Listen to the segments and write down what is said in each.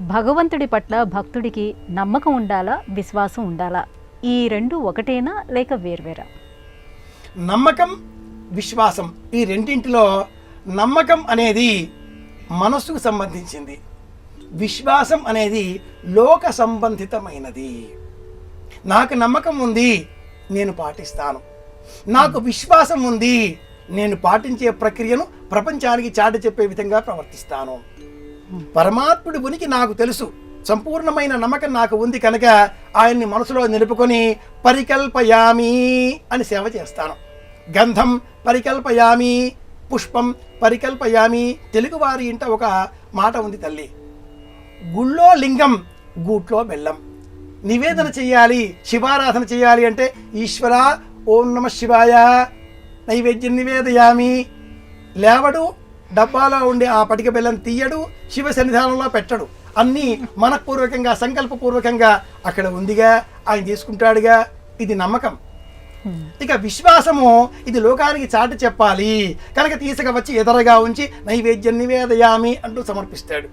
భగవంతుడి పట్ల భక్తుడికి నమ్మకం ఉండాలా విశ్వాసం ఉండాలా? ఈ రెండు ఒకటేనా లేక వేర్వేరా? నమ్మకం విశ్వాసం ఈ రెండింటిలో నమ్మకం అనేది మనస్సుకు సంబంధించింది. విశ్వాసం అనేది లోక సంబంధితమైనది. నాకు నమ్మకం ఉంది నేను పాటిస్తాను. నాకు విశ్వాసం ఉంది నేను పాటించే ప్రక్రియను ప్రపంచానికి చాటి చెప్పే విధంగా ప్రవర్తిస్తాను. పరమాత్ముడి ఉనికి నాకు తెలుసు. సంపూర్ణమైన నమ్మకం నాకు ఉంది కనుక ఆయన్ని మనసులో నిలుపుకొని పరికల్పయామి అని సేవ చేస్తాను. గంధం పరికల్పయామి పుష్పం పరికల్పయామి తెలుగువారి ఇంట ఒక మాట ఉంది తల్లి. గుళ్ళో లింగం గూట్లో బెల్లం. నివేదన చేయాలి శివారాధన చేయాలి అంటే ఈశ్వర ఓం నమ శివాయ నైవేద్యం నివేదయామి. లేవడు డబ్బాలో ఉండే ఆ పటిక బెల్లం తీయడు శివ సన్నిధానంలో పెట్టడు. అన్నీ మనఃపూర్వకంగా సంకల్పపూర్వకంగా అక్కడ ఉందిగా ఆయన తీసుకుంటాడుగా. ఇది నమ్మకం. ఇక విశ్వాసము ఇది లోకానికి చాటి చెప్పాలి. కనుక తీసుక వచ్చి ఎదరగా ఉంచి నైవేద్యం నివేదయామి అంటూ సమర్పిస్తాడు.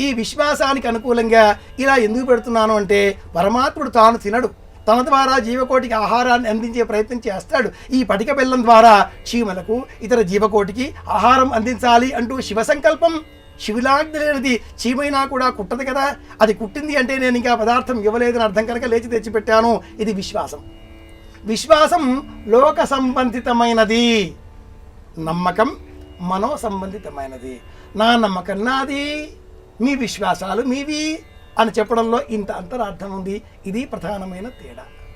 ఈ విశ్వాసానికి అనుకూలంగా ఇలా ఎందుకు పెడుతున్నాను అంటే పరమాత్ముడు తాను తినడు. తన ద్వారా జీవకోటికి ఆహారాన్ని అందించే ప్రయత్నం చేస్తాడు. ఈ పటిక బెల్లం ద్వారా చీమలకు ఇతర జీవకోటికి ఆహారం అందించాలి అంటూ శివ సంకల్పం శివులాంటి లేనిది చీమైనా కూడా కుట్టదు కదా. అది కుట్టింది అంటే నేను ఇంకా పదార్థం ఇవ్వలేదని అర్థం కనుక లేచి తెచ్చిపెట్టాను. ఇది విశ్వాసం. విశ్వాసం లోక సంబంధితమైనది. నమ్మకం మనో సంబంధితమైనది. నా నమ్మకం నాది. మీ విశ్వాసాలు మీవి. అని చెప్పడంలో ఇంత అంతరార్థం ఉంది. ఇది ప్రధానమైన తేడా.